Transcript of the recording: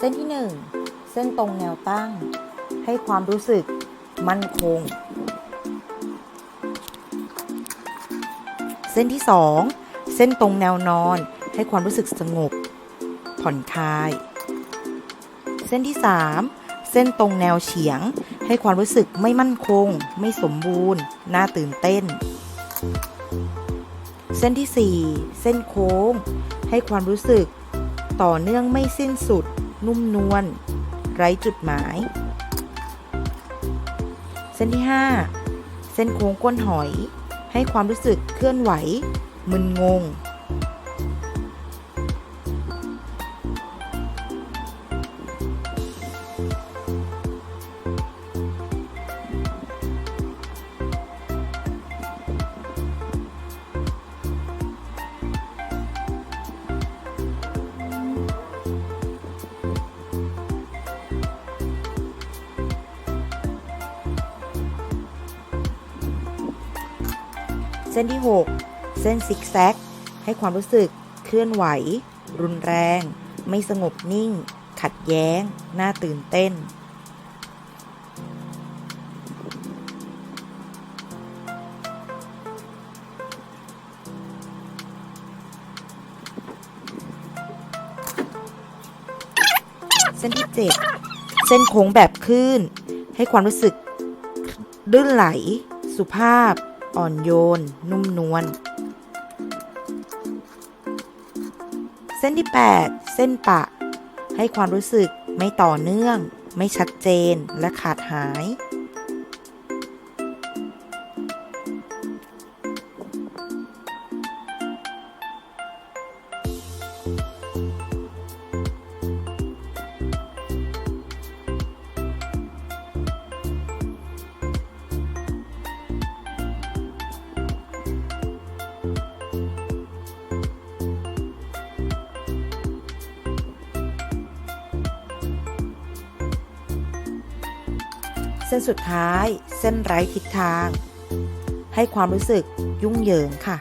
เส้นที่ 1 เส้นตรงแนวตั้ง ให้ความรู้สึกมั่นคง เส้นที่ 2 เส้นตรงแนวนอนให้ความรู้สึกสงบ ผ่อนคลาย เส้นที่ 3 เส้นตรงแนวเฉียง ให้ความรู้สึกไม่มั่นคง ไม่สมบูรณ์ น่าตื่นเต้น เส้นที่ 4 เส้นโค้ง ให้ความรู้สึกต่อเนื่องไม่สิ้นสุด นุ่มนวลไร้จุดหมาย เส้นที่ 5 เส้นโค้งก้นหอย ให้ความรู้สึกเคลื่อนไหว มึนงง ส้นที่ 6 เส้นซิกแซก ให้ความรู้สึกเคลื่อนไหว รุนแรง ไม่สงบนิ่ง ขัดแย้ง น่าตื่นเต้น เส้นที่ 7 เส้นโค้งแบบคลื่น ให้ความรู้สึกลื่นไหล สุภาพ อ่อนโยน นุ่มนวล เส้นที่ 8 เส้นปะ ให้ความรู้สึกไม่ต่อเนื่อง ไม่ชัดเจนและขาดหาย เส้นสุดท้าย เส้นไร้ทิศทาง ให้ความรู้สึกยุ่งเหยิงค่ะ